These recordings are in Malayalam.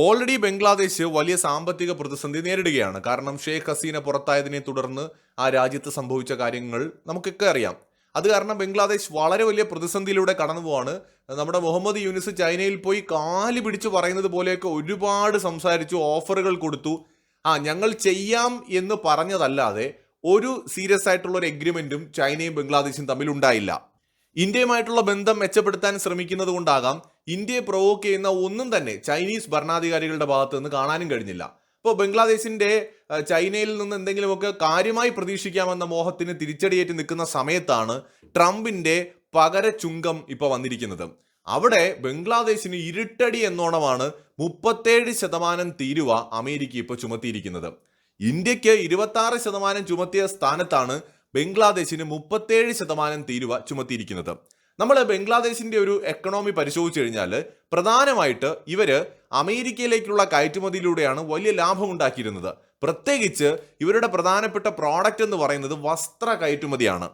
ഓൾറെഡി ബംഗ്ലാദേശ് വലിയ സാമ്പത്തിക പ്രതിസന്ധി നേരിടുകയാണ്. കാരണം ഷെയ്ഖ് ഹസീന പുറത്തായതിനെ തുടർന്ന് ആ രാജ്യത്ത് സംഭവിച്ച കാര്യങ്ങൾ നമുക്കൊക്കെ അറിയാം. അത് കാരണം ബംഗ്ലാദേശ് വളരെ വലിയ പ്രതിസന്ധിയിലൂടെ കടന്നു പോവാണ്. നമ്മുടെ മുഹമ്മദ് യൂനിസ് ചൈനയിൽ പോയി കാൽ പിടിച്ച് പറയുന്നത് പോലെയൊക്കെ ഒരുപാട് സംസാരിച്ചു ഓഫറുകൾ കൊടുത്തു. ആ ഞങ്ങൾ ചെയ്യാം എന്ന് പറഞ്ഞതല്ലാതെ ഒരു സീരിയസ് ആയിട്ടുള്ള ഒരു എഗ്രിമെന്റും ചൈനയും ബംഗ്ലാദേശും തമ്മിൽ ഉണ്ടായില്ല. ഇന്ത്യയുമായിട്ടുള്ള ബന്ധം മെച്ചപ്പെടുത്താൻ ശ്രമിക്കുന്നത് കൊണ്ടാകാം ഇന്ത്യയെ പ്രൊവോക്ക് ചെയ്യുന്ന ഒന്നും തന്നെ ചൈനീസ് ഭരണാധികാരികളുടെ ഭാഗത്തു നിന്ന് കാണാനും കഴിഞ്ഞില്ല. ഇപ്പോൾ ബംഗ്ലാദേശിന്റെ ചൈനയിൽ നിന്ന് എന്തെങ്കിലുമൊക്കെ കാര്യമായി പ്രതീക്ഷിക്കാമെന്ന മോഹത്തിന് തിരിച്ചടിയേറ്റ് നിൽക്കുന്ന സമയത്താണ് ട്രംപിന്റെ പകര ചുങ്കം ഇപ്പോൾ വന്നിരിക്കുന്നത്. അവിടെ ബംഗ്ലാദേശിന് ഇരുട്ടടി എന്നോണമാണ് മുപ്പത്തേഴ് ശതമാനം തീരുവ അമേരിക്ക ഇപ്പോൾ ചുമത്തിയിരിക്കുന്നത്. ഇന്ത്യയ്ക്ക് ഇരുപത്തി ശതമാനം ചുമത്തിയ സ്ഥാനത്താണ് ബംഗ്ലാദേശിന് മുപ്പത്തേഴ് ശതമാനം തീരുവ ചുമത്തിയിരിക്കുന്നത്. നമ്മൾ ബംഗ്ലാദേശിന്റെ ഒരു എക്കണോമി പരിശോധിച്ചു കഴിഞ്ഞാൽ പ്രധാനമായിട്ട് ഇവർ അമേരിക്കയിലേക്കുള്ള കയറ്റുമതിയിലൂടെയാണ് വലിയ ലാഭം ഉണ്ടാക്കിയിരുന്നത്. പ്രത്യേകിച്ച് ഇവരുടെ പ്രധാനപ്പെട്ട പ്രോഡക്റ്റ് എന്ന് പറയുന്നത് വസ്ത്ര കയറ്റുമതിയാണ്.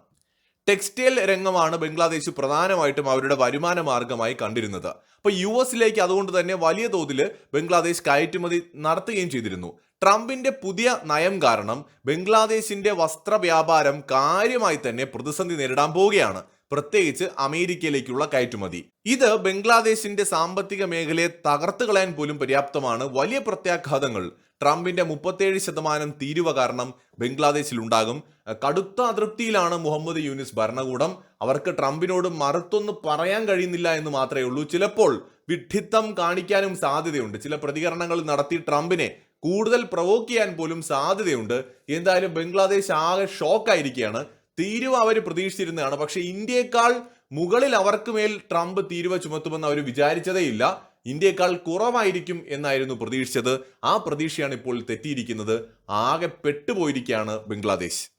ടെക്സ്റ്റൈൽ രംഗമാണ് ബംഗ്ലാദേശ് പ്രധാനമായിട്ടും അവരുടെ വരുമാന മാർഗമായി കണ്ടിരുന്നത്. അപ്പോൾ യു എസിലേക്ക് അതുകൊണ്ട് തന്നെ വലിയ തോതിൽ ബംഗ്ലാദേശ് കയറ്റുമതി നടത്തുകയും ചെയ്തിരുന്നു. ട്രംപിന്റെ പുതിയ നയം കാരണം ബംഗ്ലാദേശിന്റെ വസ്ത്ര വ്യാപാരം കാര്യമായി തന്നെ പ്രതിസന്ധി നേരിടാൻ പോവുകയാണ്. പ്രത്യേകിച്ച് അമേരിക്കയിലേക്കുള്ള കയറ്റുമതി. ഇത് ബംഗ്ലാദേശിന്റെ സാമ്പത്തിക മേഖലയെ തകർത്തു കളയാൻ പോലും പര്യാപ്തമാണ് വലിയ പ്രത്യാഘാതങ്ങൾ. ട്രംപിന്റെ മുപ്പത്തേഴ് ശതമാനം തീരുവ കാരണം ബംഗ്ലാദേശിൽ ഉണ്ടാകും കടുത്ത അതൃപ്തിയിലാണ് മുഹമ്മദ് യൂനിസ് ഭരണകൂടം. അവർക്ക് ട്രംപിനോട് മറുത്തൊന്ന് പറയാൻ കഴിയുന്നില്ല എന്ന് മാത്രമേ ഉള്ളൂ. ചിലപ്പോൾ വിഡ്ഢിത്തം കാണിക്കാനും സാധ്യതയുണ്ട്. ചില പ്രതികരണങ്ങൾ നടത്തി ട്രംപിനെ കൂടുതൽ പ്രവോക്ക് ചെയ്യാൻ പോലും സാധ്യതയുണ്ട്. എന്തായാലും ബംഗ്ലാദേശ് ആകെ ഷോക്ക് ഷോക്കായിരിക്കുകയാണ് തീരുവ അവർ പ്രതീക്ഷിച്ചിരുന്നതാണ്. പക്ഷേ ഇന്ത്യയെക്കാൾ മുകളിൽ അവർക്ക് മേൽ ട്രംപ് തീരുവ ചുമത്തുമെന്ന് അവർ വിചാരിച്ചതേയില്ല ഇന്ത്യയെക്കാൾ കുറവായിരിക്കും എന്നായിരുന്നു പ്രതീക്ഷിച്ചത്. ആ പ്രതീക്ഷയാണ് ഇപ്പോൾ തെറ്റിയിരിക്കുന്നത്. ആകെ പെട്ടുപോയിരിക്കുകയാണ് ബംഗ്ലാദേശ്.